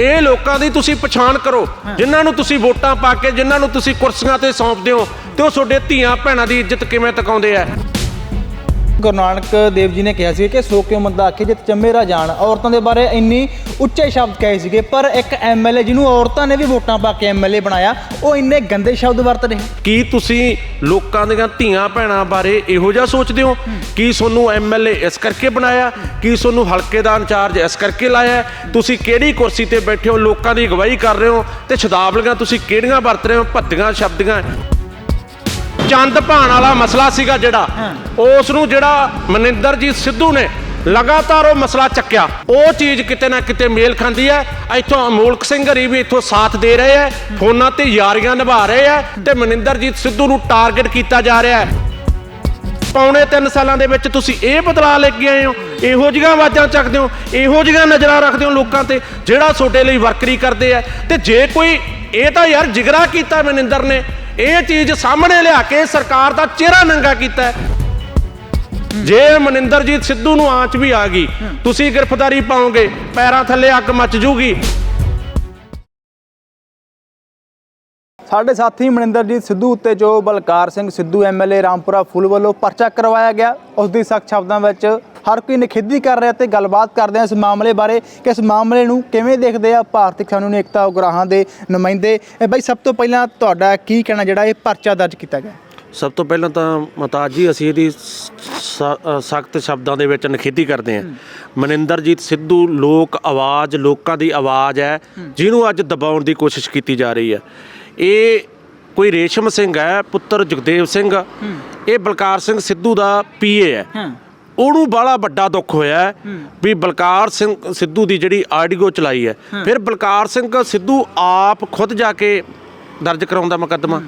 ਇਹ ਲੋਕਾਂ ਦੀ ਤੁਸੀਂ ਪਛਾਣ ਕਰੋ ਜਿਨ੍ਹਾਂ ਨੂੰ ਤੁਸੀਂ ਵੋਟਾਂ ਪਾ ਕੇ ਜਿਨ੍ਹਾਂ ਨੂੰ ਤੁਸੀਂ ਕੁਰਸੀਆਂ ਤੇ ਸੌਂਪਦੇ ਹੋ ਤੇ ਉਹ ਤੁਹਾਡੇ ਧੀਆਂ ਭੈਣਾਂ ਦੀ ਇੱਜ਼ਤ ਕਿਵੇਂ ਟਿਕਾਉਂਦੇ ਆ? ਗੁਰੂ ਨਾਨਕ ਦੇਵ ਜੀ ਨੇ ਕਿਹਾ ਸੀ ਕਿ ਸੋ ਕਿਉ ਮੰਦਾ ਆਖੇ ਜਿਤ ਚੰਮੇਰਾ ਜਾਣ ਔਰਤਾਂ ਦੇ ਬਾਰੇ ਇੰਨੀ ਉੱਚੇ ਸ਼ਬਦ ਕਹੇ ਸੀਗੇ ਪਰ ਇੱਕ ਐਮਐਲਏ ਜਿਹਨੂੰ ਔਰਤਾਂ ਨੇ ਵੀ ਵੋਟਾਂ ਪਾ ਕੇ ਐਮਐਲਏ ਬਣਾਇਆ ਉਹ ਇੰਨੇ ਗੰਦੇ ਸ਼ਬਦ ਵਰਤ ਰਹੇ ਕੀ ਤੁਸੀਂ ਲੋਕਾਂ ਦੀਆਂ ਧੀਆਂ ਭੈਣਾਂ ਬਾਰੇ ਇਹੋ ਜਿਹਾ ਸੋਚਦੇ ਹੋ? ਕੀ ਤੁਹਾਨੂੰ ਐਮਐਲਏ ਇਸ ਕਰਕੇ ਬਣਾਇਆ? ਕੀ ਤੁਹਾਨੂੰ ਹਲਕੇ ਦਾ ਇੰਚਾਰਜ ਇਸ ਕਰਕੇ ਲਾਇਆ? ਤੁਸੀਂ ਕਿਹੜੀ ਕੁਰਸੀ ਤੇ ਬੈਠੇ ਹੋ? ਲੋਕਾਂ ਦੀ ਅਗਵਾਈ ਕਰ ਰਹੇ ਹੋ? ਤੇ ਸ਼ਬਦਾਵਲੀਆਂ ਤੁਸੀਂ ਕਿਹੜੀਆਂ ਵਰਤ ਰਹੇ ਹੋ? ਭੱਦੀਆਂ ਸ਼ਬਦੀਆਂ ਚੰਦ ਭਾਣ ਵਾਲਾ ਮਸਲਾ ਸੀਗਾ ਜਿਹੜਾ ਉਸ ਨੂੰ ਜਿਹੜਾ ਮਨਿੰਦਰਜੀਤ ਸਿੱਧੂ ਨੇ ਲਗਾਤਾਰ ਉਹ ਮਸਲਾ ਚੱਕਿਆ। ਉਹ ਚੀਜ਼ ਕਿਤੇ ਨਾ ਕਿਤੇ ਮੇਲ ਖਾਂਦੀ ਹੈ ਇੱਥੋਂ ਅਮੋਲਕ ਸਿੰਘ ਹਰੀ ਵੀ ਇੱਥੋਂ ਸਾਥ ਦੇ ਰਹੇ ਹੈ ਫੋਨਾਂ ਤੇ ਯਾਰੀਆਂ ਨਿਭਾ ਰਹੇ ਹੈ ਤੇ ਮਨਿੰਦਰਜੀਤ ਸਿੱਧੂ ਨੂੰ ਟਾਰਗੇਟ ਕੀਤਾ ਜਾ ਰਿਹਾ ਹੈ। ਪੌਣੇ 3 ਸਾਲਾਂ ਦੇ ਵਿੱਚ ਤੁਸੀਂ ਇਹ ਬਦਲਾਅ ਲੈ ਕੇ ਆਏ ਹੋ ਇਹੋ ਜਿਹੀਆਂ ਆਵਾਜ਼ਾਂ ਚੱਕਦੇ ਹੋ ਇਹੋ ਜਿਹੀਆਂ ਨਜ਼ਰਾਂ ਰੱਖਦੇ ਹੋ ਲੋਕਾਂ ਤੇ ਜਿਹੜਾ ਤੁਹਾਡੇ ਲਈ ਵਰਕਰੀ ਕਰਦੇ ਆ ਤੇ ਜੇ ਕੋਈ ਇਹ ਤਾਂ ਯਾਰ ਜਿਗਰਾ ਕੀਤਾ ਮਨਿੰਦਰ ਨੇ ਇਹ ਚੀਜ਼ ਸਾਹਮਣੇ ਲਿਆ ਕੇ ਸਰਕਾਰ ਦਾ ਚਿਹਰਾ ਨੰਗਾ ਕੀਤਾ ਜੇ ਮਨਿੰਦਰਜੀਤ ਸਿੱਧੂ ਨੂੰ ਆਂਚ ਵੀ ਆ ਗਈ ਤੁਸੀਂ ਗ੍ਰਿਫਤਾਰੀ ਪਾਓਗੇ ਪੈਰਾਂ ਥੱਲੇ ਅੱਗ ਮੱਚ ਜੂਗੀ। ਸਾਡੇ ਸਾਥੀ ਮਨਿੰਦਰਜੀਤ ਸਿੱਧੂ ਉੱਤੇ ਜੋ ਬਲਕਾਰ ਸਿੰਘ ਸਿੱਧੂ ਐਮਐਲਏ ਰਾਮਪੁਰਾ ਫੁੱਲ ਵੱਲੋਂ ਪਰਚਾ ਕਰਵਾਇਆ ਗਿਆ ਉਸ ਦੀ ਸਖਤ ਸ਼ਬਦਾਂ ਵਿੱਚ ਹਰ ਕੋਈ ਨਿਖੇਧੀ ਕਰ ਰਿਹਾ ਤੇ ਗੱਲਬਾਤ ਕਰਦੇ ਆ ਇਸ ਮਾਮਲੇ ਬਾਰੇ ਕਿ ਇਸ ਮਾਮਲੇ ਨੂੰ ਕਿਵੇਂ ਦੇਖਦੇ ਆ ਭਾਰਤੀ ਕਿਸਾਨ ਏਕਤਾ ਉਗਰਾਹਾਂ ਦੇ ਨੁਮਾਇੰਦੇ। ਬਾਈ ਸਭ ਤੋਂ ਪਹਿਲਾਂ ਤੁਹਾਡਾ ਕੀ ਕਹਿਣਾ ਜਿਹੜਾ ਇਹ ਪਰਚਾ ਦਰਜ ਕੀਤਾ ਗਿਆ? ਸਭ ਤੋਂ ਪਹਿਲਾਂ ਤਾਂ ਮਤਾਜ ਜੀ ਅਸੀਂ ਇਹਦੀ ਸਖਤ ਸ਼ਬਦਾਂ ਦੇ ਵਿੱਚ ਨਿਖੇਧੀ ਕਰਦੇ ਹਾਂ। ਮਨਿੰਦਰਜੀਤ ਸਿੱਧੂ ਲੋਕ ਆਵਾਜ਼ ਲੋਕਾਂ ਦੀ ਆਵਾਜ਼ ਹੈ ਜਿਹਨੂੰ ਅੱਜ ਦਬਾਉਣ ਦੀ ਕੋਸ਼ਿਸ਼ ਕੀਤੀ ਜਾ ਰਹੀ ਹੈ। ਇਹ ਕੋਈ ਰੇਸ਼ਮ ਸਿੰਘ ਹੈ ਪੁੱਤਰ ਜਗਦੇਵ ਸਿੰਘ। ਇਹ ਬਲਕਾਰ ਸਿੰਘ ਸਿੱਧੂ ਦਾ ਪੀਏ ਹਾਂ। ਉਹਨੂੰ ਬੜਾ ਵੱਡਾ ਦੁੱਖ ਹੋਇਆ ਵੀ ਬਲਕਾਰ ਸਿੰਘ ਸਿੱਧੂ ਦੀ ਜਿਹੜੀ ਆਡੀਓ ਚਲਾਈ ਹੈ। ਫਿਰ ਬਲਕਾਰ ਸਿੰਘ ਸਿੱਧੂ ਆਪ ਖੁਦ ਜਾ ਕੇ ਦਰਜ ਕਰਾਉਂਦਾ ਮੁਕੱਦਮਾ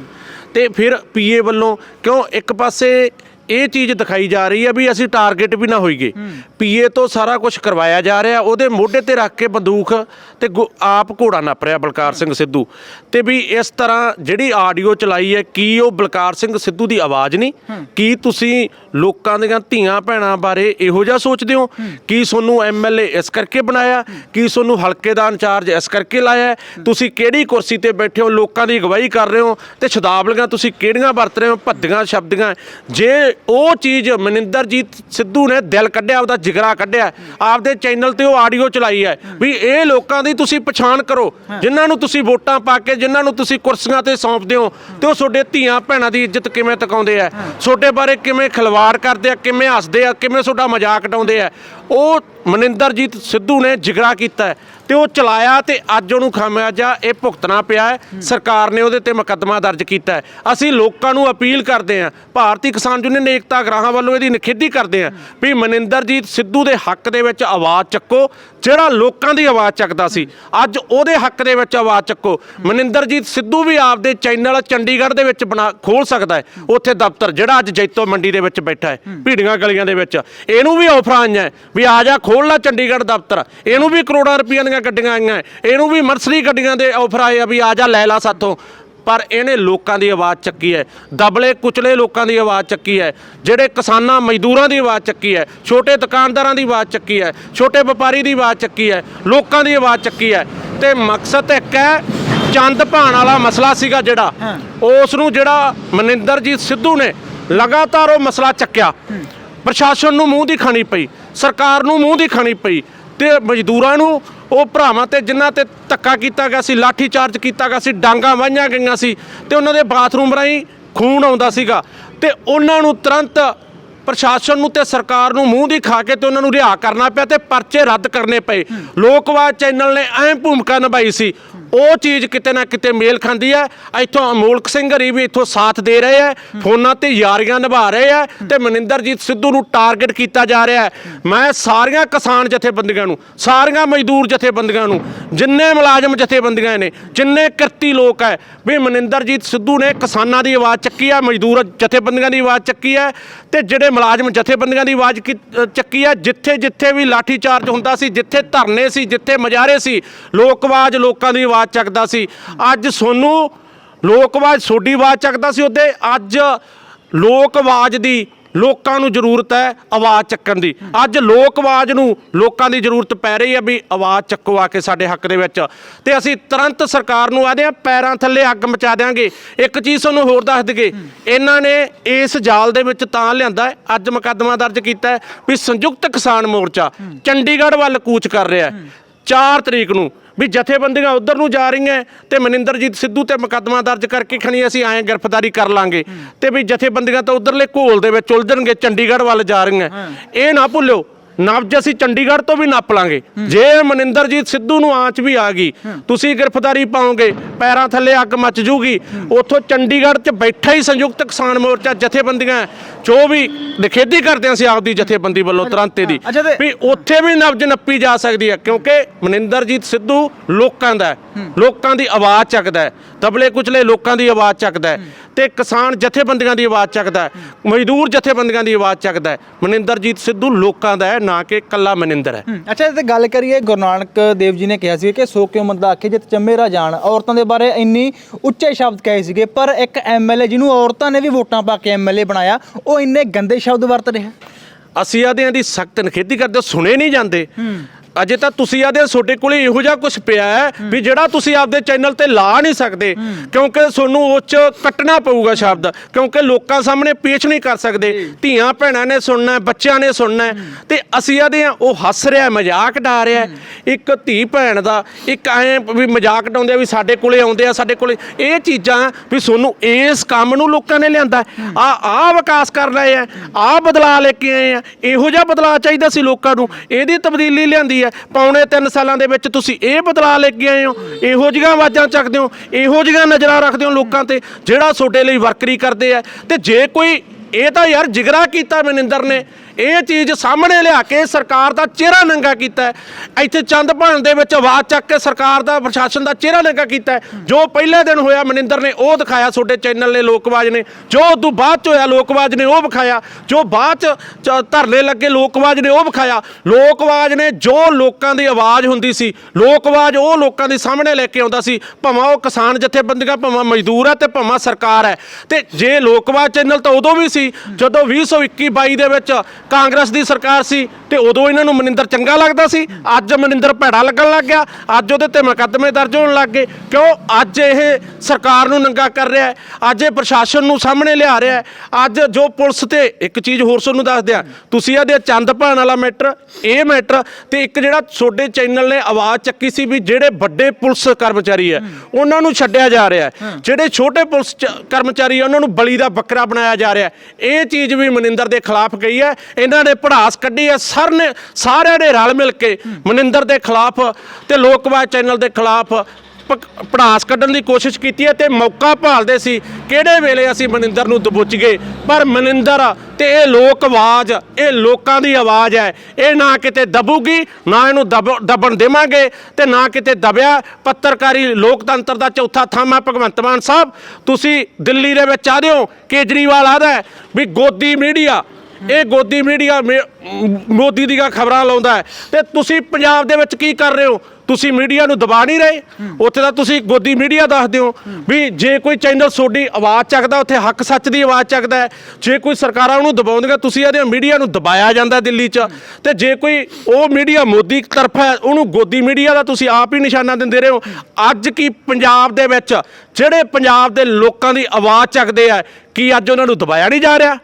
ਤੇ ਫਿਰ ਪੀਏ ਵੱਲੋਂ ਕਿਉਂ ਇੱਕ ਪਾਸੇ ਇਹ ਚੀਜ਼ ਦਿਖਾਈ ਜਾ ਰਹੀ ਹੈ ਵੀ ਅਸੀਂ ਟਾਰਗੇਟ ਵੀ ਨਾ ਹੋਈਏ। ਪੀਏ ਤੋਂ ਸਾਰਾ ਕੁਝ ਕਰਵਾਇਆ ਜਾ ਰਿਹਾ ਉਹਦੇ ਮੋਢੇ ਤੇ ਰੱਖ ਕੇ ਬੰਦੂਕ ਤੇ ਆਪ ਘੋੜਾ ਨੱਪ ਰਿਹਾ ਬਲਕਾਰ ਸਿੰਘ ਸਿੱਧੂ। ਤੇ ਵੀ ਇਸ ਤਰ੍ਹਾਂ ਜਿਹੜੀ ਆਡੀਓ ਚਲਾਈ ਹੈ ਕੀ ਉਹ ਬਲਕਾਰ ਸਿੰਘ ਸਿੱਧੂ ਦੀ ਆਵਾਜ਼ ਨਹੀਂ? ਕੀ ਤੁਸੀਂ ਲੋਕਾਂ ਦੀਆਂ ਧੀਆਂ ਭੈਣਾਂ ਬਾਰੇ ਇਹੋ ਜਿਹਾ ਸੋਚਦੇ ਹੋ? ਕੀ ਤੁਹਾਨੂੰ ਐਮਐਲਏ ਇਸ ਕਰਕੇ ਬਣਾਇਆ? ਕੀ ਤੁਹਾਨੂੰ ਹਲਕੇ ਦਾ ਇੰਚਾਰਜ ਇਸ ਕਰਕੇ ਲਾਇਆ? ਤੁਸੀਂ ਕਿਹੜੀ ਕੁਰਸੀ ਤੇ ਬੈਠੇ ਹੋ? ਲੋਕਾਂ ਦੀ ਅਗਵਾਈ ਕਰ ਰਹੇ ਹੋ? ਤੇ ਸ਼ਬਦਾਵਲੀਆਂ ਤੁਸੀਂ ਕਿਹੜੀਆਂ ਵਰਤ ਰਹੇ ਹੋ? ਭੱਦੀਆਂ ਸ਼ਬਦੀਆਂ। ਜੇ ਉਹ ਚੀਜ਼ ਮਨਿੰਦਰਜੀਤ ਸਿੱਧੂ ਨੇ ਦਿਲ ਕੱਢਿਆ ਉਹਦਾ ਜਿਗਰਾ ਕੱਢਿਆ ਆਪਦੇ ਚੈਨਲ ਤੇ ਉਹ ਆਡੀਓ ਚਲਾਈ ਹੈ ਵੀ ਇਹ ਲੋਕਾਂ ਦੀ ਤੁਸੀਂ ਪਛਾਣ ਕਰੋ। ਜਿਨ੍ਹਾਂ ਨੂੰ ਤੁਸੀਂ ਵੋਟਾਂ ਪਾ ਕੇ ਜਿਨ੍ਹਾਂ ਨੂੰ ਤੁਸੀਂ ਕੁਰਸੀਆਂ ਤੇ ਸੌਂਪਦੇ ਹੋ ਤੇ ਉਹ ਤੁਹਾਡੇ ਧੀਆਂ ਭੈਣਾਂ ਦੀ ਇੱਜ਼ਤ ਕਿਵੇਂ ਟਿਕਾਉਂਦੇ ਆ ਤੁਹਾਡੇ ਬਾਰੇ ਕਿਵੇਂ ਖਿਲਵਾੜ ਕਰਦੇ ਆ ਕਿਵੇਂ ਹੱਸਦੇ ਆ ਕਿਵੇਂ ਤੁਹਾਡਾ ਮਜ਼ਾਕ ਉਡਾਉਂਦੇ ਆ। ਉਹ ਮਨਿੰਦਰਜੀਤ ਸਿੱਧੂ ਨੇ ਜਿਗਰਾ ਕੀਤਾ ਹੈ ਤੇ ਉਹ ਚਲਾਇਆ ਤੇ ਅੱਜ ਉਹਨੂੰ ਖਾਮਿਆਜਾ ਇਹ ਭੁਗਤਣਾ ਪਿਆ ਹੈ। ਸਰਕਾਰ ਨੇ ਉਹਦੇ ਤੇ ਮੁਕੱਦਮਾ ਦਰਜ ਕੀਤਾ ਹੈ। ਅਸੀਂ ਲੋਕਾਂ ਨੂੰ ਅਪੀਲ ਕਰਦੇ ਹਾਂ, ਭਾਰਤੀ ਕਿਸਾਨ ਯੂਨੀਅਨ ਏਕਤਾ ਗ੍ਰਾਹਾਂ ਵੱਲੋਂ ਇਹਦੀ ਨਿਖੇਧੀ ਕਰਦੇ ਹਾਂ ਵੀ ਮਨਿੰਦਰਜੀਤ ਸਿੱਧੂ ਦੇ ਹੱਕ ਦੇ ਵਿੱਚ ਆਵਾਜ਼ ਚੱਕੋ, ਜਿਹੜਾ ਲੋਕਾਂ ਦੀ ਆਵਾਜ਼ ਚੱਕਦਾ ਸੀ। ਅੱਜ ਉਹਦੇ ਹੱਕ ਦੇ ਵਿੱਚ ਆਵਾਜ਼ ਚੱਕੋ। ਮਨਿੰਦਰਜੀਤ ਸਿੱਧੂ ਵੀ ਆਪਦੇ ਚੈਨਲ ਚੰਡੀਗੜ੍ਹ ਦੇ ਵਿੱਚ ਬਣਾ ਖੋਲ ਸਕਦਾ ਹੈ। ਉੱਥੇ ਦਫ਼ਤਰ ਜਿਹੜਾ ਅੱਜ ਜੈਤੋ ਮੰਡੀ ਦੇ ਵਿੱਚ ਬੈਠਾ ਹੈ, ਭੀੜੀਆਂ ਗਲੀਆਂ ਦੇ ਵਿੱਚ। ਇਹਨੂੰ ਵੀ ਆਫਰਾਂ ਆਈਆਂ ਵੀ ਆ ਜਾ ਖੋਲ ਲੈ ਚੰਡੀਗੜ੍ਹ ਦਫ਼ਤਰ। ਇਹਨੂੰ ਵੀ ਕਰੋੜਾਂ ਰੁਪਈਆਂ ਦੀਆਂ ਗੱਡੀਆਂ ਆਈਆਂ। ਇਹਨੂੰ ਵੀ ਮਰਸਰੀ ਗੱਡੀਆਂ ਦੇ ਆਫਰ ਆਏ ਆ ਵੀ ਆ ਜਾ ਲੈ ਲਾ ਸਾਥੋਂ। ਪਰ ਇਹਨੇ ਲੋਕਾਂ ਦੀ ਆਵਾਜ਼ ਚੱਕੀ ਹੈ ਦਬਲੇ ਕੁਚਲੇ ਲੋਕਾਂ ਦੀ ਆਵਾਜ਼ ਚੱਕੀ ਹੈ ਜਿਹੜੇ ਕਿਸਾਨਾਂ ਮਜ਼ਦੂਰਾਂ ਦੀ ਆਵਾਜ਼ ਚੱਕੀ ਹੈ ਛੋਟੇ ਦੁਕਾਨਦਾਰਾਂ ਦੀ ਆਵਾਜ਼ ਚੱਕੀ ਹੈ ਛੋਟੇ ਵਪਾਰੀ ਦੀ ਆਵਾਜ਼ ਚੱਕੀ ਹੈ ਲੋਕਾਂ ਦੀ ਆਵਾਜ਼ ਚੱਕੀ ਹੈ ਤੇ ਮਕਸਦ ਇੱਕ ਹੈ ਚੰਦ ਭਾਣ ਵਾਲਾ ਮਸਲਾ ਸੀਗਾ ਜਿਹੜਾ। ਉਸ ਨੂੰ ਜਿਹੜਾ ਮਨਿੰਦਰਜੀਤ ਸਿੱਧੂ ਨੇ ਲਗਾਤਾਰ ਉਹ ਮਸਲਾ ਚੱਕਿਆ। ਪ੍ਰਸ਼ਾਸਨ ਨੂੰ ਮੂੰਹ ਦੀ ਖਾਣੀ ਪਈ, ਸਰਕਾਰ ਨੂੰ ਮੂੰਹ ਦੀ ਖਾਣੀ ਪਈ ਤੇ ਮਜ਼ਦੂਰਾਂ ਨੂੰ, ਉਹ ਭਰਾਵਾਂ ਤੇ ਜਿਨ੍ਹਾਂ ਤੇ ਧੱਕਾ ਕੀਤਾ ਗਿਆ ਸੀ, ਲਾਠੀ ਚਾਰਜ ਕੀਤਾ ਗਿਆ ਸੀ, ਡਾਂਗਾ ਵਾਹੀਆਂ ਗਈਆਂ ਸੀ ਤੇ ਉਹਨਾਂ ਦੇ ਬਾਥਰੂਮ ਰਾਹੀਂ ਖੂਨ ਆਉਂਦਾ ਸੀਗਾ ਤੇ ਉਹਨਾਂ ਨੂੰ ਤੁਰੰਤ ਪ੍ਰਸ਼ਾਸਨ ਨੂੰ ਤੇ ਸਰਕਾਰ ਨੂੰ ਮੂੰਹ ਦੀ ਖਾ ਕੇ ਤੇ ਉਹਨਾਂ ਨੂੰ ਰਿਹਾ ਕਰਨਾ ਪਿਆ ਤੇ ਪਰਚੇ ਰੱਦ ਕਰਨੇ ਪਏ। ਲੋਕਵਾਦ ਚੈਨਲ ਨੇ ਅਹਿਮ ਭੂਮਿਕਾ ਨਿਭਾਈ ਸੀ। ਉਹ ਚੀਜ਼ ਕਿਤੇ ਨਾ ਕਿਤੇ ਮੇਲ ਖਾਂਦੀ ਹੈ ਇੱਥੋਂ ਅਮੋਲਕ ਸਿੰਘ ਹਰੀ ਵੀ ਇੱਥੋਂ ਸਾਥ ਦੇ ਰਹੇ ਹੈ ਫੋਨਾਂ ਤੇ ਯਾਰੀਆਂ ਨਿਭਾ ਰਹੇ ਹੈ ਤੇ ਮਨਿੰਦਰਜੀਤ ਸਿੱਧੂ ਨੂੰ ਟਾਰਗੇਟ ਕੀਤਾ ਜਾ ਰਿਹਾ ਮੈਂ ਸਾਰੀਆਂ ਕਿਸਾਨ ਜਥੇਬੰਦੀਆਂ ਨੂੰ, ਸਾਰੀਆਂ ਮਜ਼ਦੂਰ ਜਥੇਬੰਦੀਆਂ ਨੂੰ, ਜਿੰਨੇ ਮੁਲਾਜ਼ਮ ਜਥੇਬੰਦੀਆਂ ਨੇ, ਜਿੰਨੇ ਕਿਰਤੀ ਲੋਕ ਹੈ, ਵੀ ਮਨਿੰਦਰਜੀਤ ਸਿੱਧੂ ਨੇ ਕਿਸਾਨਾਂ ਦੀ ਆਵਾਜ਼ ਚੱਕੀ ਹੈ ਮਜ਼ਦੂਰ ਜਥੇਬੰਦੀਆਂ ਦੀ ਆਵਾਜ਼ ਚੱਕੀ ਹੈ ਤੇ ਜਿਹੜੇ ਮੁਲਾਜ਼ਮ ਜਥੇਬੰਦੀਆਂ ਦੀ ਆਵਾਜ਼ ਕੀ- ਚੱਕੀ ਹੈ ਜਿੱਥੇ ਜਿੱਥੇ ਵੀ ਲਾਠੀ ਚਾਰਜ ਹੁੰਦਾ ਸੀ, ਜਿੱਥੇ ਧਰਨੇ ਸੀ, ਜਿੱਥੇ ਮਜਾਰੇ ਸੀ, ਲੋਕਵਾਜ ਲੋਕਾਂ ਦੀ ਆਵਾਜ਼ ਚੱਕਦਾ ਸੀ। ਅੱਜ ਸੋਨੂੰ ਲੋਕਵਾਜ ਸੋਡੀ ਆਵਾਜ਼ ਚੱਕਦਾ ਸੀ ਉਹਦੇ। ਅੱਜ ਲੋਕ ਆਵਾਜ਼ ਦੀ ਲੋਕਾਂ ਨੂੰ ਜ਼ਰੂਰਤ ਹੈ ਆਵਾਜ਼ ਚੱਕਣ ਦੀ। ਅੱਜ ਲੋਕ ਆਵਾਜ਼ ਨੂੰ ਲੋਕਾਂ ਦੀ ਜ਼ਰੂਰਤ ਪੈ ਰਹੀ ਹੈ ਵੀ ਆਵਾਜ਼ ਚੱਕੋ ਆ ਕੇ ਸਾਡੇ ਹੱਕ ਦੇ ਵਿੱਚ। ਤੇ ਅਸੀਂ ਤੁਰੰਤ ਸਰਕਾਰ ਨੂੰ ਆਦੇ ਆ ਪੈਰਾਂ ਥੱਲੇ ਅੱਗ ਮਚਾ ਦਿਆਂਗੇ। ਇੱਕ ਚੀਜ਼ ਤੁਹਾਨੂੰ ਹੋਰ ਦੱਸ ਦਈਏ, ਇਹਨਾਂ ਨੇ ਇਸ ਜਾਲ ਦੇ ਵਿੱਚ ਤਾਂ ਲਿਆਂਦਾ ਅੱਜ ਮੁਕੱਦਮਾ ਦਰਜ ਕੀਤਾ ਵੀ ਸੰਯੁਕਤ ਕਿਸਾਨ ਮੋਰਚਾ ਚੰਡੀਗੜ੍ਹ ਵੱਲ ਕੂਚ ਕਰ ਰਿਹਾ 4 ਤਰੀਕ ਨੂੰ ਵੀ ਜਥੇਬੰਦੀਆਂ ਉਧਰ ਨੂੰ ਜਾ ਰਹੀਆਂ ਤੇ ਮਨਿੰਦਰਜੀਤ ਸਿੱਧੂ ਤੇ ਮੁਕੱਦਮਾ ਦਰਜ ਕਰਕੇ ਖਣੀ ਅਸੀਂ ਐਂ ਗ੍ਰਿਫਤਾਰੀ ਕਰ ਲਾਂਗੇ। ਤੇ ਵੀ ਜਥੇਬੰਦੀਆਂ ਤਾਂ ਉਧਰਲੇ ਘੋਲ ਦੇ ਵਿੱਚ ਉਲਝਣਗੇ ਚੰਡੀਗੜ੍ਹ ਵੱਲ ਜਾ ਰਹੀਆਂ। ਇਹ ਨਾ ਭੁੱਲਿਓ ਨਬਜ ਅਸੀਂ ਚੰਡੀਗੜ੍ਹ ਤੋਂ ਵੀ ਨੱਪ ਲਾਂਗੇ। ਜੇ ਮਨਿੰਦਰਜੀਤ ਸਿੱਧੂ ਨੂੰ ਆਂਚ ਵੀ ਆ ਗਈ ਤੁਸੀਂ ਗ੍ਰਿਫਤਾਰੀ ਪਾਓਗੇ ਪੈਰਾਂ ਥੱਲੇ ਅੱਗ ਮੱਚ ਜੂਗੀ। ਉੱਥੋਂ ਚੰਡੀਗੜ੍ਹ 'ਚ ਬੈਠਾ ਹੀ ਸੰਯੁਕਤ ਕਿਸਾਨ ਮੋਰਚਾ ਜਥੇਬੰਦੀਆਂ ਜੋ ਵੀ ਨਿਖੇਧੀ ਕਰਦੇ ਹਾਂ ਅਸੀਂ ਆਪਦੀ ਜਥੇਬੰਦੀ ਵੱਲੋਂ ਤੁਰੰਤ ਤੇ- ਵੀ ਉੱਥੇ ਵੀ ਨਬਜ ਨੱਪੀ ਜਾ ਸਕਦੀ ਹੈ ਕਿਉਂਕਿ ਮਨਿੰਦਰਜੀਤ ਸਿੱਧੂ ਲੋਕਾਂ ਦਾ ਲੋਕਾਂ ਦੀ ਆਵਾਜ਼ ਚੱਕਦਾ ਤਬਲੇ ਕੁਚਲੇ ਲੋਕਾਂ ਦੀ ਆਵਾਜ਼ ਚੱਕਦਾ ਹੈ। ਤੇ ਕਿਸਾਨ ਜਥੇਬੰਦੀਆਂ ਦੀ ਆਵਾਜ਼ ਚੱਕਦਾ ਮਜ਼ਦੂਰ ਜਥੇਬੰਦੀਆਂ ਦੀ ਆਵਾਜ਼ ਚੱਕਦਾ ਮਨਿੰਦਰਜੀਤ ਸਿੱਧੂ ਲੋਕਾਂ ਦਾ ਹੈ ਨਾ ਕਿ ਕੱਲਾ ਮਨਿੰਦਰ ਹੈ। ਹੂੰ, ਅੱਛਾ ਤੇ ਗੱਲ ਕਰੀਏ ਗੁਰੂ ਨਾਨਕ ਦੇਵ ਜੀ ਨੇ ਕਿਹਾ ਸੀ ਕਿ ਸੋ ਕਿਉ ਮੰਦਾ ਆਖੇ ਜਿਤ ਚੰਮੇਰਾ ਜਾਣ। ਔਰਤਾਂ ਦੇ ਬਾਰੇ ਇੰਨੀ ਉੱਚੇ ਸ਼ਬਦ ਕਹੇ ਸੀਗੇ ਪਰ ਇੱਕ ਐਮਐਲਏ ਜਿਹਨੂੰ ਔਰਤਾਂ ਨੇ ਵੀ ਵੋਟਾਂ ਪਾ ਕੇ ਐਮਐਲਏ ਬਣਾਇਆ ਉਹ ਇੰਨੇ ਗੰਦੇ ਸ਼ਬਦ ਵਰਤ ਰਿਹਾ। ਅਸੀਂ ਆਦਿਆਂ ਦੀ ਸਖਤ ਨਿਖੇਧੀ ਕਰਦੇ ਸੁਣੇ ਨਹੀਂ ਜਾਂਦੇ। ਅਜੇ ਤਾਂ ਤੁਸੀਂ ਆਦੇ ਤੁਹਾਡੇ ਕੋਲੇ ਇਹੋ ਜਿਹਾ ਕੁਝ ਪਿਆ ਹੈ ਵੀ ਜਿਹੜਾ ਤੁਸੀਂ ਆਪਦੇ ਚੈਨਲ ਤੇ ਲਾ ਨਹੀਂ ਸਕਦੇ ਕਿਉਂਕਿ ਤੁਹਾਨੂੰ ਉਹ ਚ ਕੱਟਣਾ ਪਊਗਾ ਸ਼ਬਦ ਕਿਉਂਕਿ ਲੋਕਾਂ ਸਾਹਮਣੇ ਪੇਸ਼ ਨਹੀਂ ਕਰ ਸਕਦੇ। ਧੀਆਂ ਭੈਣਾਂ ਨੇ ਸੁਣਨਾ ਹੈ, ਬੱਚਿਆਂ ਨੇ ਸੁਣਨਾ ਹੈ, ਤੇ ਅਸੀਂ ਆਦੇ ਆ ਉਹ ਹੱਸ ਰਿਹਾ ਮਜ਼ਾਕ ਡਾ ਰਿਹਾ ਇੱਕ ਧੀ ਭੈਣ ਦਾ, ਇੱਕ ਐ ਵੀ ਮਜ਼ਾਕ ਡਾਉਂਦੇ ਆ ਵੀ ਸਾਡੇ ਕੋਲੇ ਆਉਂਦੇ ਆ, ਸਾਡੇ ਕੋਲੇ, ਇਹ ਚੀਜ਼ਾਂ ਵੀ ਤੁਹਾਨੂੰ ਇਸ ਕੰਮ ਨੂੰ ਲੋਕਾਂ ਨੇ ਲਿਆਂਦਾ। ਆ ਆ ਵਿਕਾਸ ਕਰ ਰਹੇ ਆ ਆ ਬਦਲਾਅ ਲੈ ਕੇ ਆਏ ਆ। ਇਹੋ ਜਿਹਾ ਬਦਲਾਅ ਚਾਹੀਦਾ ਸੀ ਲੋਕਾਂ ਨੂੰ। ਇਹਦੀ ਤਬਦੀਲੀ ਲਿਆਂਦੀ ਹੈ ਪੌਣੇ 3 ਸਾਲਾਂ ਦੇ ਵਿੱਚ ਤੁਸੀਂ ਇਹ ਬਦਲਾਅ ਲੈ ਕੇ ਆਏ ਹੋ। ਇਹੋ ਜਿਹੀਆਂ ਆਵਾਜ਼ਾਂ ਚੱਕਦੇ ਹੋ, ਇਹੋ ਜਿਹੀਆਂ ਨਜ਼ਰਾਂ ਰੱਖਦੇ ਹੋ ਲੋਕਾਂ ਤੇ, ਜਿਹੜਾ ਤੁਹਾਡੇ ਲਈ ਵਰਕਰੀ ਕਰਦੇ ਆ। ਤੇ ਜੇ ਕੋਈ, ਇਹ ਤਾਂ ਯਾਰ ਜਿਗਰਾ ਕੀਤਾ ਮਨਿੰਦਰ ਨੇ ਇਹ ਚੀਜ਼ ਸਾਹਮਣੇ ਲਿਆ ਕੇ ਸਰਕਾਰ ਦਾ ਚਿਹਰਾ ਨੰਗਾ ਕੀਤਾ ਹੈ। ਇੱਥੇ ਚੰਦ ਭਾਣ ਦੇ ਵਿੱਚ ਆਵਾਜ਼ ਚੱਕ ਕੇ ਸਰਕਾਰ ਦਾ, ਪ੍ਰਸ਼ਾਸਨ ਦਾ ਚਿਹਰਾ ਨੰਗਾ ਕੀਤਾ ਜੋ ਪਹਿਲੇ ਦਿਨ ਹੋਇਆ, ਮਨਿੰਦਰ ਨੇ ਉਹ ਦਿਖਾਇਆ, ਤੁਹਾਡੇ ਚੈਨਲ ਨੇ ਲੋਕਵਾਜ ਨੇ। ਜੋ ਉਦੋਂ ਬਾਅਦ ਚ ਹੋਇਆ, ਲੋਕਵਾਜ ਨੇ ਉਹ ਵਿਖਾਇਆ। ਜੋ ਬਾਅਦ ਚ ਚ ਧਰਨੇ ਲੱਗੇ, ਲੋਕਵਾਜ ਨੇ ਉਹ ਵਿਖਾਇਆ। ਲੋਕਵਾਜ ਨੇ ਜੋ ਲੋਕਾਂ ਦੀ ਆਵਾਜ਼ ਹੁੰਦੀ ਸੀ, ਲੋਕਵਾਜ ਉਹ ਲੋਕਾਂ ਦੇ ਸਾਹਮਣੇ ਲੈ ਕੇ ਆਉਂਦਾ ਸੀ। ਭਾਵੇਂ ਉਹ ਕਿਸਾਨ ਜਥੇਬੰਦੀਆਂ, ਭਾਵੇਂ ਮਜ਼ਦੂਰ ਹੈ ਤੇ ਭਾਵੇਂ ਸਰਕਾਰ ਹੈ। ਤੇ ਜੇ ਲੋਕਵਾਜ ਚੈਨਲ ਤਾਂ ਉਦੋਂ ਵੀ ਸੀ, ਜਦੋਂ 2021 22 ਦੇ ਵਿੱਚ ਕਾਂਗਰਸ ਦੀ ਸਰਕਾਰ ਸੀ ਤੇ ਉਦੋਂ ਇਹਨਾਂ ਨੂੰ ਮਨਿੰਦਰ ਚੰਗਾ ਲੱਗਦਾ ਸੀ। ਅੱਜ ਮਨਿੰਦਰ ਭੈੜਾ ਲੱਗਣ ਲੱਗ ਗਿਆ। ਅੱਜ ਉਹਦੇ ਤੇ ਮੁਕੱਦਮੇ ਦਰਜ ਹੋਣ ਲੱਗ ਗਏ। ਕਿਉਂ? ਅੱਜ ਇਹ ਸਰਕਾਰ ਨੂੰ ਨੰਗਾ ਕਰ ਰਿਹਾ ਹੈ। ਅੱਜ ਇਹ ਪ੍ਰਸ਼ਾਸਨ ਨੂੰ ਸਾਹਮਣੇ ਲਿਆ ਰਿਹਾ ਹੈ। ਅੱਜ ਜੋ ਪੁਲਿਸ ਤੇ ਇੱਕ ਚੀਜ਼ ਹੋਰ ਤੁਹਾਨੂੰ ਦੱਸ ਦਿਆਂ। ਤੁਸੀਂ ਇਹਦੇ ਚੰਦ ਭਾਣ ਵਾਲਾ ਮੈਟਰ ਇਹ ਮੈਟਰ ਤੇ ਇੱਕ ਜਿਹੜਾ ਤੁਹਾਡੇ ਚੈਨਲ ਨੇ ਆਵਾਜ਼ ਚੱਕੀ ਸੀ ਵੀ ਜਿਹੜੇ ਵੱਡੇ ਪੁਲਿਸ ਕਰਮਚਾਰੀ ਹੈ ਉਹਨਾਂ ਨੂੰ ਛੱਡਿਆ ਜਾ ਰਿਹਾ ਹੈ। ਜਿਹੜੇ ਛੋਟੇ ਪੁਲਿਸ ਕਰਮਚਾਰੀ ਹੈ ਉਹਨਾਂ ਨੂੰ ਬਲੀ ਦਾ ਬੱਕਰਾ ਬਣਾਇਆ ਜਾ ਰਿਹਾ ਹੈ। ਇਹ ਚੀਜ਼ ਵੀ ਮਨਿੰਦਰ ਦੇ ਖਿਲਾਫ ਗਈ ਹੈ। ਇਹਨਾਂ ਨੇ ਪੜਾਸ ਕੱਢੀ ਹੈ, ਸਰ ਨੇ ਸਾਰਿਆਂ ਨੇ ਰਲ ਮਿਲ ਕੇ ਮਨਿੰਦਰ ਦੇ ਖਿਲਾਫ ਤੇ ਲੋਕਵਾਦ ਚੈਨਲ ਦੇ ਖਿਲਾਫ ਪ- ਪੜਾਸ ਕੱਢਣ ਦੀ ਕੋਸ਼ਿਸ਼ ਕੀਤੀ ਹੈ ਤੇ ਮੌਕਾ ਭਾਲਦੇ ਸੀ, ਕਿਹੜੇ ਵੇਲੇ ਅਸੀਂ ਮਨਿੰਦਰ ਨੂੰ ਦਬੋਚ ਗਏ? ਪਰ ਮਨਿੰਦਰ ਤੇ ਇਹ ਲੋਕ ਆਵਾਜ਼ ਇਹ ਲੋਕਾਂ ਦੀ ਆਵਾਜ਼ ਹੈ, ਇਹ ਨਾ ਕਿਤੇ ਦਬੂਗੀ, ਨਾ ਇਹਨੂੰ ਦਬ- ਦਬਣ ਦੇਵਾਂਗੇ ਤੇ ਨਾ ਕਿਤੇ ਦਬਿਆ। ਪੱਤਰਕਾਰੀ ਲੋਕਤੰਤਰ ਦਾ ਚੌਥਾ ਥਾਮ ਹੈ, ਭਗਵੰਤ ਮਾਨ ਸਾਹਿਬ, ਤੁਸੀਂ ਦਿੱਲੀ ਦੇ ਵਿੱਚ ਆਦੇ ਹੋ, ਕੇਜਰੀਵਾਲ ਆਦਾ ਹੈ ਵੀ ਗੋਦੀ ਮੀਡੀਆ ਇਹ ਗੋਦੀ ਮੀਡੀਆ ਮੇ- ਮੋਦੀ ਦੀਆਂ ਖਬਰਾਂ ਲਾਉਂਦਾ ਹੈ। ਤੇ ਤੁਸੀਂ ਪੰਜਾਬ ਦੇ ਵਿੱਚ ਕੀ ਕਰ ਰਹੇ ਹੋ? ਤੁਸੀਂ ਮੀਡੀਆ ਨੂੰ ਦਬਾ ਨਹੀਂ ਰਹੇ? ਉੱਥੇ ਤਾਂ ਤੁਸੀਂ ਗੋਦੀ ਮੀਡੀਆ ਦੱਸਦੇ ਹੋ ਵੀ ਜੇ ਕੋਈ ਚੈਨਲ ਤੁਹਾਡੀ ਆਵਾਜ਼ ਚੱਕਦਾ, ਉੱਥੇ ਹੱਕ ਸੱਚ ਦੀ ਆਵਾਜ਼ ਚੱਕਦਾ ਜੇ ਕੋਈ ਸਰਕਾਰਾਂ ਉਹਨੂੰ ਦਬਾਉਂਦੀਆਂ, ਤੁਸੀਂ ਇਹਦੇ ਮੀਡੀਆ ਨੂੰ ਦਬਾਇਆ ਜਾਂਦਾ ਦਿੱਲੀ 'ਚ। ਤੇ ਜੇ ਕੋਈ ਉਹ ਮੀਡੀਆ ਮੋਦੀ ਤਰਫ ਹੈ, ਉਹਨੂੰ ਗੋਦੀ ਮੀਡੀਆ ਦਾ ਤੁਸੀਂ ਆਪ ਹੀ ਨਿਸ਼ਾਨਾ ਦਿੰਦੇ ਰਹੇ ਹੋ। ਅੱਜ ਕੀ ਪੰਜਾਬ ਦੇ ਵਿੱਚ ਜਿਹੜੇ ਪੰਜਾਬ ਦੇ ਲੋਕਾਂ ਦੀ ਆਵਾਜ਼ ਚੱਕਦੇ ਆ, ਕੀ ਅੱਜ ਉਹਨਾਂ ਨੂੰ ਦਬਾਇਆ ਨਹੀਂ ਜਾ ਰਿਹਾ?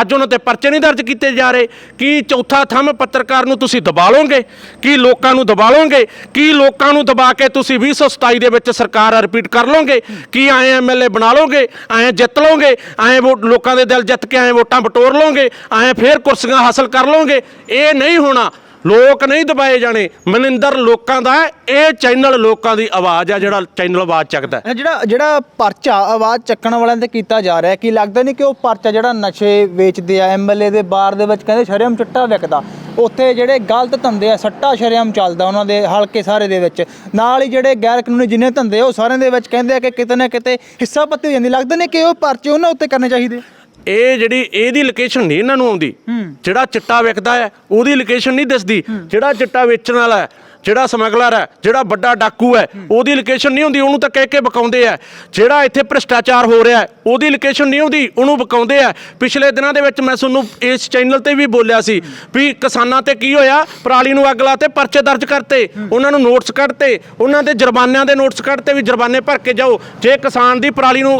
ਅੱਜ ਉਹਨਾਂ ਤੇ ਪਰਚੇ ਨਹੀਂ ਦਰਜ ਕੀਤੇ ਜਾ ਰਹੇ। ਕੀ ਚੌਥਾ ਥੰਮ ਪੱਤਰਕਾਰ ਨੂੰ ਤੁਸੀਂ ਦਬਾ ਲਓਗੇ? ਕੀ ਲੋਕਾਂ ਨੂੰ ਦਬਾ ਲਓਗੇ? ਕੀ ਲੋਕਾਂ ਨੂੰ ਦਬਾ ਕੇ ਤੁਸੀਂ 2027 ਦੇ ਵਿੱਚ ਸਰਕਾਰ ਰਿਪੀਟ ਕਰ ਲਓਗੇ? ਕੀ ਐ ਐਮਐਲਏ ਬਣਾ ਲਓਗੇ? ਐ ਜਿੱਤ ਲਓਗੇ? ਐ ਵੋਟ ਲੋਕਾਂ ਦੇ ਦਿਲ ਜਿੱਤ ਕੇ ਆਏ ਵੋਟਾਂ ਬਟੋਰ ਲਓਗੇ? ਐ ਫੇਰ ਕੁਰਸੀਆਂ ਹਾਸਲ ਕਰ ਲਓਗੇ? ਇਹ ਨਹੀਂ ਹੋਣਾ। ਲੋਕ ਨਹੀਂ ਦਬਾਏ ਜਾਣੇ। ਮਨਿੰਦਰ, ਲੋਕਾਂ ਦਾ ਇਹ ਚੈਨਲ ਲੋਕਾਂ ਦੀ ਆਵਾਜ਼ ਆ, ਜਿਹੜਾ ਚੈਨਲ ਆਵਾਜ਼ ਚੱਕਦਾ। ਜਿਹੜਾ ਜਿਹੜਾ ਪਰਚਾ ਆਵਾਜ਼ ਚੱਕਣ ਵਾਲਿਆਂ ਤੇ ਕੀਤਾ ਜਾ ਰਿਹਾ, ਕੀ ਲੱਗਦਾ ਨਹੀਂ ਕਿ ਉਹ ਪਰਚਾ ਜਿਹੜਾ ਨਸ਼ੇ ਵੇਚਦੇ ਆ ਐਮਐਲਏ ਦੇ ਬਾਰ ਦੇ ਵਿੱਚ ਕਹਿੰਦੇ ਸ਼ਰੇਆਮ ਚਿੱਟਾ ਵਿਕਦਾ। ਉੱਥੇ ਜਿਹੜੇ ਗਲਤ ਧੰਦੇ ਆ, ਸੱਟਾ ਸ਼ਰੇਆਮ ਚੱਲਦਾ ਉਹਨਾਂ ਦੇ ਹਲਕੇ ਸਾਰੇ ਦੇ ਵਿੱਚ। ਨਾਲ ਹੀ ਜਿਹੜੇ ਗੈਰ ਕਾਨੂੰਨੀ ਜਿੰਨੇ ਧੰਦੇ ਆ, ਉਹ ਸਾਰਿਆਂ ਦੇ ਵਿੱਚ ਕਹਿੰਦੇ ਆ ਕਿ ਕਿਤੇ ਨਾ ਕਿਤੇ ਹਿੱਸਾ ਪੱਤੀ ਹੋ ਜਾਂਦੀ। ਲੱਗਦਾ ਨਹੀਂ ਕਿ ਉਹ ਪਰਚੇ ਉਹਨਾਂ ਉੱਤੇ ਕਰਨੇ ਚਾਹੀਦੇ? ਇਹ ਜਿਹੜੀ ਇਹਦੀ ਲੋਕੇਸ਼ਨ ਨਹੀਂ ਇਹਨਾਂ ਨੂੰ ਆਉਂਦੀ। ਜਿਹੜਾ ਚਿੱਟਾ ਵਿਕਦਾ ਹੈ ਉਹਦੀ ਲੋਕੇਸ਼ਨ ਨਹੀਂ ਦਿਸਦੀ। ਜਿਹੜਾ ਚਿੱਟਾ ਵੇਚਣ ਵਾਲਾ ਹੈ ਜਿਹੜਾ ਸਮਗਲਰ ਹੈ, ਜਿਹੜਾ ਵੱਡਾ ਡਾਕੂ ਹੈ, ਉਹਦੀ ਲੋਕੇਸ਼ਨ ਨਹੀਂ ਹੁੰਦੀ, ਉਹਨੂੰ ਤਾਂ ਕਹਿ ਕੇ ਬਕਾਉਂਦੇ ਆ। ਜਿਹੜਾ ਇੱਥੇ ਭ੍ਰਿਸ਼ਟਾਚਾਰ ਹੋ ਰਿਹਾ ਉਹਦੀ ਲੋਕੇਸ਼ਨ ਨਹੀਂ ਹੁੰਦੀ, ਉਹਨੂੰ ਬਕਾਉਂਦੇ ਆ। ਪਿਛਲੇ ਦਿਨਾਂ ਦੇ ਵਿੱਚ ਮੈਂ ਤੁਹਾਨੂੰ ਇਸ ਚੈਨਲ ਤੇ ਵੀ ਬੋਲਿਆ ਸੀ ਵੀ ਕਿਸਾਨਾਂ ਤੇ ਕੀ ਹੋਇਆ, ਪਰਾਲੀ ਨੂੰ ਅੱਗ ਲਾਤੇ ਪਰਚੇ ਦਰਜ ਕਰਤੇ, ਉਹਨਾਂ ਨੂੰ ਨੋਟਿਸ ਕੱਢਤੇ, ਉਹਨਾਂ ਦੇ ਜੁਰਮਾਨਿਆਂ ਦੇ ਨੋਟਿਸ ਕੱਢਤੇ ਵੀ ਜੁਰਮਾਨੇ ਭਰ ਕੇ ਜਾਓ। ਜੇ ਕਿਸਾਨ ਦੀ ਪਰਾਲੀ ਨੂੰ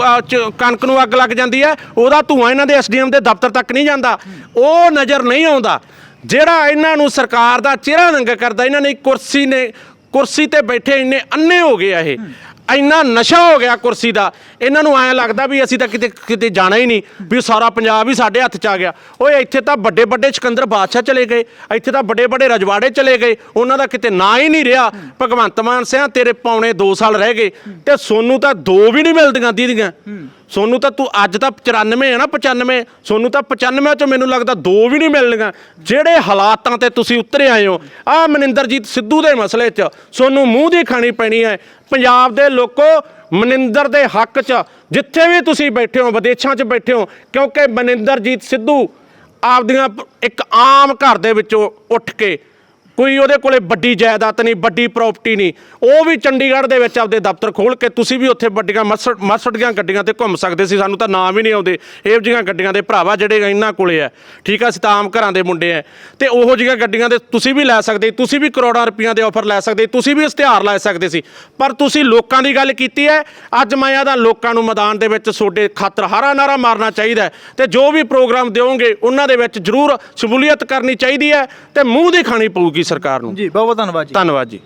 ਕਣਕ ਨੂੰ ਅੱਗ ਲੱਗ ਜਾਂਦੀ ਹੈ, ਉਹਦਾ ਧੂਆਂ ਇਹਨਾਂ ਦੇ ਐਸਡੀਐਮ ਦੇ ਦਫ਼ਤਰ ਤੱਕ ਨਹੀਂ ਜਾਂਦਾ। ਉਹ ਨਜ਼ਰ ਨਹੀਂ ਆਉਂਦਾ। ਜਿਹੜਾ ਇਹਨਾਂ ਨੂੰ ਸਰਕਾਰ ਦਾ ਚਿਹਰਾ ਨੰਗਾ ਕਰਦਾ, ਇਹਨਾਂ ਨੇ ਕੁਰਸੀ ਨੇ, ਕੁਰਸੀ ਤੇ ਬੈਠੇ ਇੰਨੇ ਅੰਨੇ ਹੋ ਗਏ ਆ ਇਹ। ਇੰਨਾ ਨਸ਼ਾ ਹੋ ਗਿਆ ਕੁਰਸੀ ਦਾ। ਇਹਨਾਂ ਨੂੰ ਐਂ ਲੱਗਦਾ ਵੀ ਅਸੀਂ ਤਾਂ ਕਿਤੇ ਕਿਤੇ ਜਾਣਾ ਹੀ ਨਹੀਂ, ਵੀ ਸਾਰਾ ਪੰਜਾਬ ਹੀ ਸਾਡੇ ਹੱਥ 'ਚ ਆ ਗਿਆ। ਓਏ, ਇੱਥੇ ਤਾਂ ਵੱਡੇ ਵੱਡੇ ਸਿਕੰਦਰ ਬਾਦਸ਼ਾਹ ਚਲੇ ਗਏ, ਇੱਥੇ ਤਾਂ ਵੱਡੇ ਵੱਡੇ ਰਜਵਾੜੇ ਚਲੇ ਗਏ, ਉਹਨਾਂ ਦਾ ਕਿਤੇ ਨਾਂ ਹੀ ਨਹੀਂ ਰਿਹਾ। ਭਗਵੰਤ ਮਾਨ ਸਿਆ ਤੇਰੇ ਪੌਣੇ 2 ਸਾਲ ਰਹਿ ਗਏ ਤੇ ਸੋਨੂੰ ਤਾਂ ਦੋ ਵੀ ਨਹੀਂ ਮਿਲਦੀਆਂ ਦੀਦੀਆਂ। ਸੋਨੂੰ ਤਾਂ ਤੂੰ ਅੱਜ ਤਾਂ 94 ਹੈ ਨਾ 95 ਸੋਨੂੰ ਤਾਂ 95 'ਚੋਂ ਮੈਨੂੰ ਲੱਗਦਾ ਦੋ ਵੀ ਨਹੀਂ ਮਿਲਣਗੀਆਂ। ਜਿਹੜੇ ਹਾਲਾਤਾਂ ਤੇ ਤੁਸੀਂ ਉਤਰੇ ਆਏ ਹੋ, ਆ ਮਨਿੰਦਰਜੀਤ ਸਿੱਧੂ ਦੇ ਮਸਲੇ 'ਚ ਸੋਨੂੰ ਮੂੰਹ ਦੀ ਖਾਣੀ ਪੈਣੀ ਹੈ। ਪੰਜਾਬ ਦੇ ਲੋਕੋ, ਮਨਿੰਦਰ ਦੇ ਹੱਕ 'ਚ ਜਿੱਥੇ ਵੀ ਤੁਸੀਂ ਬੈਠੇ ਹੋ, ਵਿਦੇਸ਼ਾਂ 'ਚ ਬੈਠੇ ਹੋ, ਕਿਉਂਕਿ ਮਨਿੰਦਰਜੀਤ ਸਿੱਧੂ ਆਪਦੀਆਂ ਇੱਕ ਆਮ ਘਰ ਦੇ ਵਿੱਚੋਂ ਉੱਠ ਕੇ ਕੋਈ ਉਹਦੇ ਕੋਲੇ ਵੱਡੀ ਜਾਇਦਾਦ ਨਹੀਂ, ਵੱਡੀ ਪ੍ਰਾਪਰਟੀ ਨਹੀਂ। ਉਹ ਵੀ ਚੰਡੀਗੜ੍ਹ ਦੇ ਵਿੱਚ ਆਪਦੇ ਦਫ਼ਤਰ ਖੋਲ ਕੇ ਤੁਸੀਂ ਵੀ ਉੱਥੇ ਵੱਡੀਆਂ ਮਸੜ ਮਸੜ ਦੀਆਂ ਗੱਡੀਆਂ ਤੇ ਘੁੰਮ ਸਕਦੇ ਸੀ। ਸਾਨੂੰ ਤਾਂ ਨਾਮ ਹੀ ਨਹੀਂ ਆਉਂਦੇ। ਇਹੋ ਜਿਹੀਆਂ ਗੱਡੀਆਂ ਦੇ ਭਰਾਵਾ ਜਿਹੜੇ ਇਹਨਾਂ ਕੋਲੇ ਆ। ਠੀਕ ਆ, ਅਸੀਂ ਤਾਂ ਆਮ ਘਰਾਂ ਦੇ ਮੁੰਡੇ ਆ। ਤੇ ਉਹੋ ਜਿਹੀਆਂ ਗੱਡੀਆਂ ਦੇ ਤੁਸੀਂ ਵੀ ਲੈ ਸਕਦੇ, ਤੁਸੀਂ ਵੀ ਕਰੋੜਾਂ ਰੁਪਈਆਂ ਦੇ ਆਫਰ ਲੈ ਸਕਦੇ, ਤੁਸੀਂ ਵੀ ਇਸ਼ਤਿਹਾਰ ਲੈ ਸਕਦੇ ਸੀ। ਪਰ ਤੁਸੀਂ ਲੋਕਾਂ ਦੀ ਗੱਲ ਕੀਤੀ ਹੈ, ਅੱਜ ਮੈਂ ਆਦਾ ਲੋਕਾਂ ਨੂੰ ਮੈਦਾਨ ਦੇ ਵਿੱਚ ਤੁਹਾਡੇ ਖਾਤਰ ਹਾਰਾ ਨਾਰਾ ਮਾਰਨਾ ਚਾਹੀਦਾ ਹੈ। ਤੇ ਜੋ ਵੀ ਪ੍ਰੋਗਰਾਮ ਦਿਓਗੇ, ਉਹਨਾਂ ਦੇ ਵਿੱਚ ਜ਼ਰੂਰ ਸ਼ਮੂਲੀਅਤ ਕਰਨੀ ਚਾਹੀਦੀ ਹੈ ਤੇ ਮੂੰਹ ਦੀ ਖਾਣੀ ਪਊਗੀ ਸਰਕਾਰ ਨੂੰ। ਜੀ ਬਹੁਤ ਬਹੁਤ ਧੰਨਵਾਦ ਜੀ। ਧੰਨਵਾਦ ਜੀ।